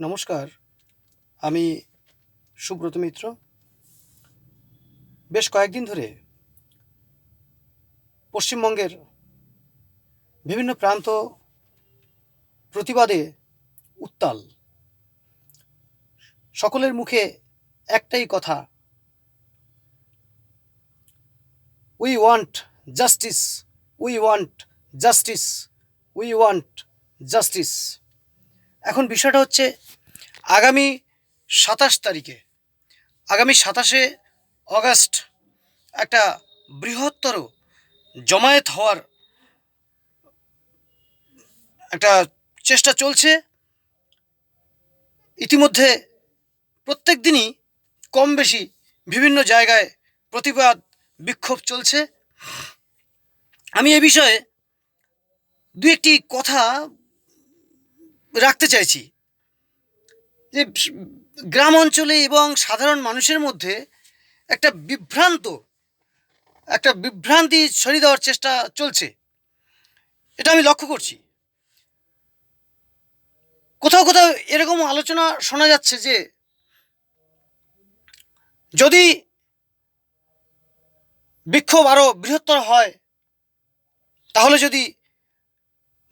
নমস্কার, আমি সুব্রত মিত্র। বেশ কয়েকদিন ধরে পশ্চিমবঙ্গের বিভিন্ন প্রান্ত প্রতিবাদে উত্তাল। সকলের মুখে একটাই কথা we want justice we want justice we want justice এখন বিষয়টা হচ্ছে আগামী সাতাশ তারিখে, আগামী সাতাশে অগাস্ট একটা বৃহত্তর জমায়েত হওয়ার একটা চেষ্টা চলছে। ইতিমধ্যে প্রত্যেক দিনই কম বেশি বিভিন্ন জায়গায় প্রতিবাদ, বিক্ষোভ চলছে। আমি এ বিষয়ে দু একটি কথা রাখতে চাইছি। যে গ্রাম অঞ্চলে এবং সাধারণ মানুষের মধ্যে একটা বিভ্রান্ত, একটা বিভ্রান্তি ছড়িয়ে দেওয়ার চেষ্টা চলছে। এটা আমি লক্ষ্য করছি। কোথাও কোথাও এরকম আলোচনা শোনা যাচ্ছে যে যদি বিক্ষোভ আরও বৃহত্তর হয়, তাহলে যদি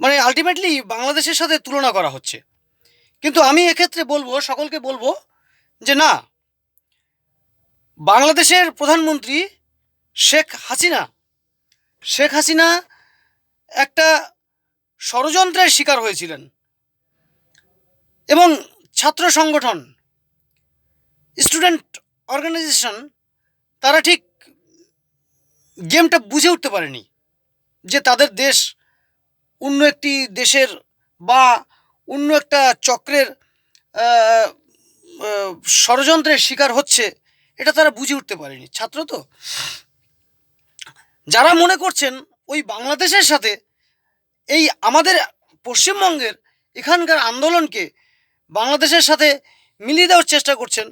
মানে আলটিমেটলি বাংলাদেশের সাথে তুলনা করা হচ্ছে। কিন্তু আমি এক্ষেত্রে বলব, সকলকে বলব যে না, বাংলাদেশের প্রধানমন্ত্রী শেখ হাসিনা শেখ হাসিনা একটা ষড়যন্ত্রের শিকার হয়েছিলেন। এবং ছাত্র সংগঠন স্টুডেন্ট অর্গানাইজেশন তারা ঠিক গেমটা বুঝে উঠতে পারেনি যে তাদের দেশ অন্য একটি দেশের বা অন্য একটা চক্রের ষড়যন্ত্রের শিকার হচ্ছে, এটা তারা বুঝে উঠতে পারেনি। ছাত্র তো? যারা মনে করছেন ওই বাংলাদেশের সাথে এই আমাদের পশ্চিমবঙ্গের এখানকার আন্দোলনকে বাংলাদেশের সাথে মিলিয়ে দেওয়ার চেষ্টা করছেন,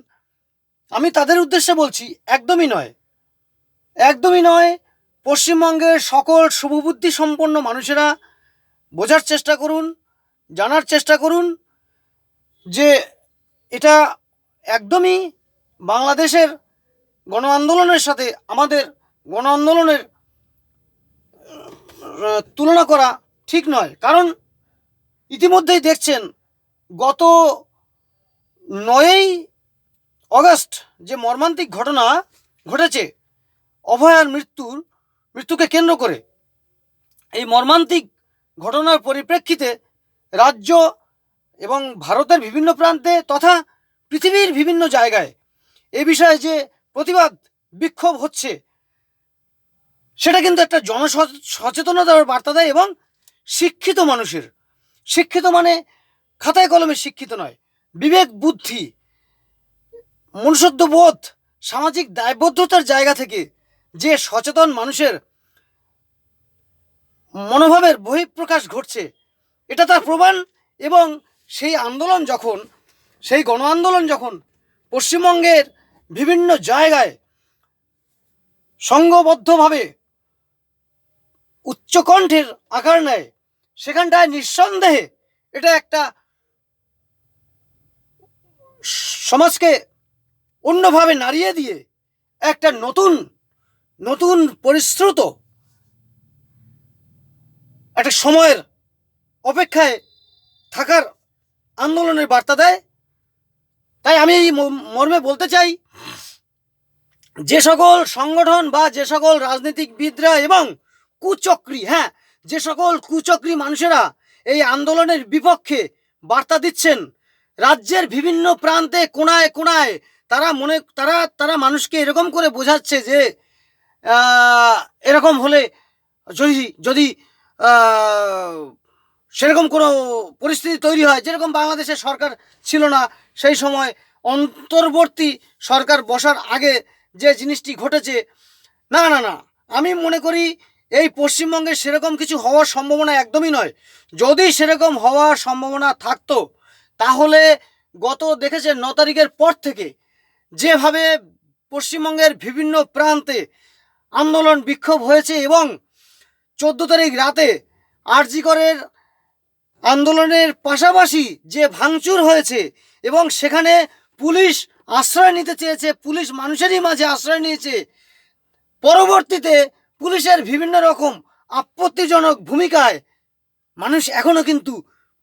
আমি তাদের উদ্দেশ্যে বলছি, একদমই নয়। একদমই নয়, পশ্চিমবঙ্গের সকল শুভবুদ্ধি সম্পন্ন মানুষেরা বোঝার চেষ্টা করুন, জানার চেষ্টা করুন যে এটা একদমই বাংলাদেশের গণ আন্দোলনের সাথে আমাদের গণ আন্দোলনের তুলনা করা ঠিক নয়। কারণ ইতিমধ্যেই দেখছেন গত নয়ই অগস্ট যে মর্মান্তিক ঘটনা ঘটেছে, অভয়ার মৃত্যুর, মৃত্যুকে কেন্দ্র করে, এই মর্মান্তিক ঘটনার পরিপ্রেক্ষিতে রাজ্য এবং ভারতের বিভিন্ন প্রান্তে তথা পৃথিবীর বিভিন্ন জায়গায় এ বিষয়ে যে প্রতিবাদ, বিক্ষোভ হচ্ছে, সেটা কিন্তু একটা জনসচেতনতার বার্তা দেয় এবং শিক্ষিত মানুষের, শিক্ষিত মানে খাতায় কলমে শিক্ষিত নয়, বিবেক, বুদ্ধি, মনুষ্যত্ববোধ, সামাজিক দায়বদ্ধতার জায়গা থেকে যে সচেতন মানুষের মনোভাবের বহিঃপ্রকাশ ঘটছে। এটা তার প্রমাণ এবং সেই আন্দোলন যখন, সেই গণ আন্দোলন যখন পশ্চিমবঙ্গের বিভিন্ন জায়গায় সংঘবদ্ধভাবে উচ্চকণ্ঠের আকার নেয়, সেখানটায় নিঃসন্দেহে এটা একটা সমাজকে অন্যভাবে নাড়িয়ে দিয়ে একটা নতুন নতুন পরিশ্রুত একটা সময়ের অপেক্ষায় থাকার আন্দোলনের বার্তা দেয়। তাই আমি এই মর্মে বলতে চাই, যে সকল সংগঠন বা যে সকল রাজনীতিকবিদরা এবং কুচক্রী হ্যাঁ যে সকল কুচক্রী মানুষেরা এই আন্দোলনের বিপক্ষে বার্তা দিচ্ছেন, রাজ্যের বিভিন্ন প্রান্তে কোনায় কোনায় তারা মনে, তারা তারা মানুষকে এরকম করে বোঝাচ্ছে যে এরকম হলে যদি যদি সেরকম কোনো পরিস্থিতি তৈরি হয় যেরকম বাংলাদেশের সরকার ছিল না, সেই সময় অন্তর্বর্তী সরকার বসার আগে যে জিনিসটি ঘটেছে। না না না আমি মনে করি এই পশ্চিমবঙ্গে সেরকম কিছু হওয়ার সম্ভাবনা একদমই নয়। যদি সেরকম হওয়ার সম্ভাবনা থাকতো, তাহলে গত দেখেছে ন তারিখের পর থেকে যেভাবে পশ্চিমবঙ্গের বিভিন্ন প্রান্তে আন্দোলন বিক্ষোভ হয়েছে এবং চোদ্দ তারিখ রাতে আরজিকরের আন্দোলনের পাশাপাশি যে ভাঙচুর হয়েছে এবং সেখানে পুলিশ আশ্রয় নিতে চেয়েছে, পুলিশ মানুষেরই মাঝে আশ্রয় নিয়েছে, পরবর্তীতে পুলিশের বিভিন্ন রকম আপত্তিজনক ভূমিকায় মানুষ এখনও কিন্তু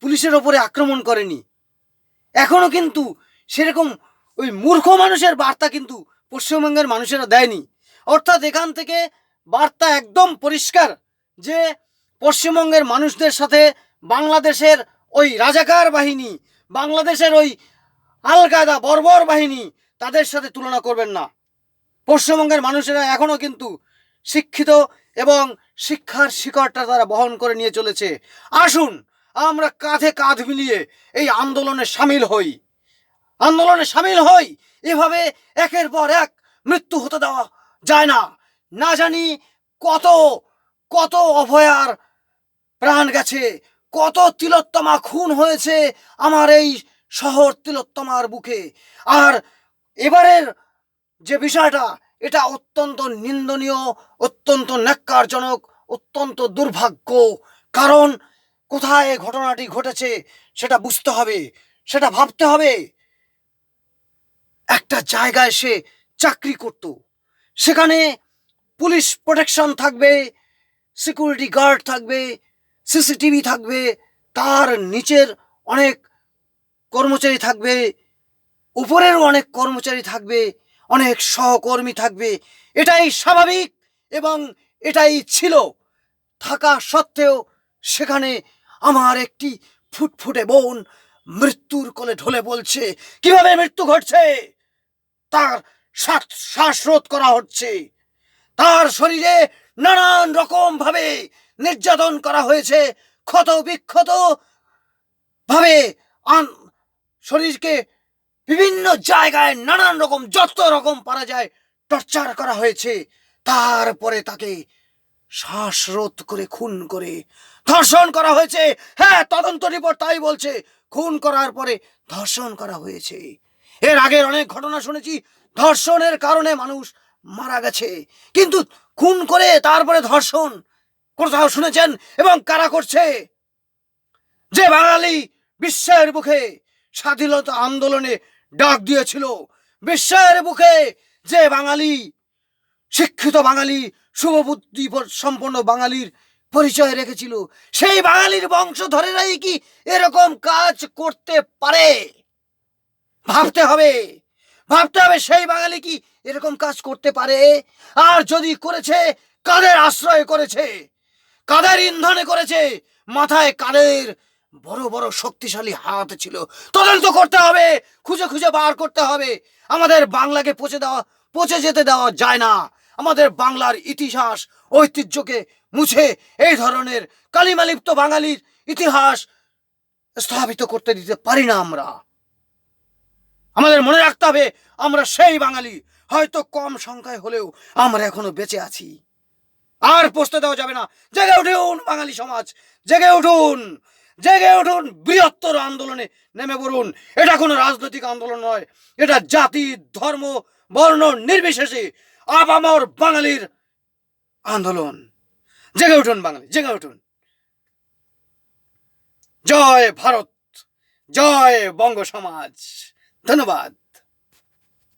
পুলিশের ওপরে আক্রমণ করেনি। এখনও কিন্তু সেরকম ওই মূর্খ মানুষের বার্তা কিন্তু পশ্চিমবঙ্গের মানুষেরা দেয়নি। অর্থাৎ এখান থেকে বার্তা একদম পরিষ্কার। যে পশ্চিমবঙ্গের মানুষদের সাথে বাংলাদেশের ওই রাজাকার বাহিনী, বাংলাদেশের ওই আল কায়দা বর্বর বাহিনী, তাদের সাথে তুলনা করবেন না। পশ্চিমবঙ্গের মানুষেরা এখনও কিন্তু শিক্ষিত এবং শিক্ষার শিকড়টা তারা বহন করে নিয়ে চলেছে। আসুন, আমরা কাঁধে কাঁধ মিলিয়ে এই আন্দোলনে সামিল হই। আন্দোলনে সামিল হই, এভাবে একের পর এক মৃত্যু হতে দেওয়া যায় না। না জানি কত কত অভয়ার প্রাণ গেছে, কত তিলোত্তমা খুন হয়েছে আমার এই শহর তিলোত্তমার বুকে। আর এবারের যে বিষয়টা, এটা অত্যন্ত নিন্দনীয়, অত্যন্ত ন্যাক্কারজনক, অত্যন্ত দুর্ভাগ্য। কারণ কোথায় ঘটনাটি ঘটেছে সেটা বুঝতে হবে, সেটা ভাবতে হবে। একটা জায়গায় সে চাকরি করত, সেখানে পুলিশ প্রোটেকশন থাকবে সিকিউরিটি গার্ড থাকবে সিসিটিভি থাকবে, তার নিচের অনেক কর্মচারী থাকবে উপরেরও অনেক কর্মচারী থাকবে, অনেক সহকর্মী থাকবে। এটাই স্বাভাবিক এবং এটাই ছিল। থাকা সত্ত্বেও সেখানে আমার একটি ফুটফুটে বোন মৃত্যুর কোলে ঢলে বলছে, কীভাবে মৃত্যু ঘটছে? তার শ্বাস- শ্বাসরোধ করা হচ্ছে। তার শরীরে নানান রকম ভাবে নির্যাতন করা হয়েছে, ক্ষত বিক্ষত ভাবে। শরীরকে বিভিন্ন জায়গায় নানান রকম, যত রকম পারা যায়, টর্চার করা হয়েছে। তারপরে তাকে শ্বাসরোধ করে, খুন করে ধর্ষণ করা হয়েছে। হ্যাঁ তদন্ত রিপোর্ট তাই বলছে, খুন করার পরে ধর্ষণ করা হয়েছে। এর আগের অনেক ঘটনা শুনেছি, ধর্ষণের কারণে মানুষ মারা গেছে। কিন্তু খুন করে তারপরে ধর্ষণ। কোথাও শুনেছেন? এবং কারা করছে? যে বাঙালি বিশ্বের বুকে স্বাধীনতা আন্দোলনে ডাক দিয়েছিল, বিশ্বের বুকে যে বাঙালি, শিক্ষিত বাঙালি, শুভবুদ্ধি সম্পন্ন বাঙালির পরিচয় রেখেছিল, সেই বাঙালির বংশধরেরাই কি এরকম কাজ করতে পারে? ভাবতে হবে। ভাবতে হবে সেই বাঙালি কি এরকম কাজ করতে পারে? আর যদি করেছে, কাদের আশ্রয় করেছে? কাদের ইন্ধনে করেছে? মাথায় কাদের বড় বড় শক্তিশালী হাত ছিল? তদন্ত করতে হবে, খুঁজে খুঁজে বার করতে হবে। আমাদের বাংলাকে পচে দেওয়া, পচে যেতে দেওয়া যায় না। আমাদের বাংলার ইতিহাস, ঐতিহ্যকে মুছে এই ধরনের কালিমালিপ্ত বাঙালির ইতিহাস স্থাপিত করতে দিতে পারি না আমরা। আমাদের মনে রাখতে হবে, আমরা সেই বাঙালি। হয়তো কম সংখ্যায় হলেও আমরা এখনও বেঁচে আছি। আর পৌঁছতে দেওয়া যাবে না। জেগে উঠুন বাঙালি সমাজ। জেগে উঠুন। জেগে উঠুন বৃহত্তর আন্দোলনে নেমে পড়ুন। এটা কোনো রাজনৈতিক আন্দোলন নয়। এটা জাতি, ধর্ম, বর্ণ নির্বিশেষে আপামর বাঙালির আন্দোলন। জেগে উঠুন বাঙালি, জেগে উঠুন। জয় ভারত, জয় বঙ্গ সমাজ। ধন্যবাদ।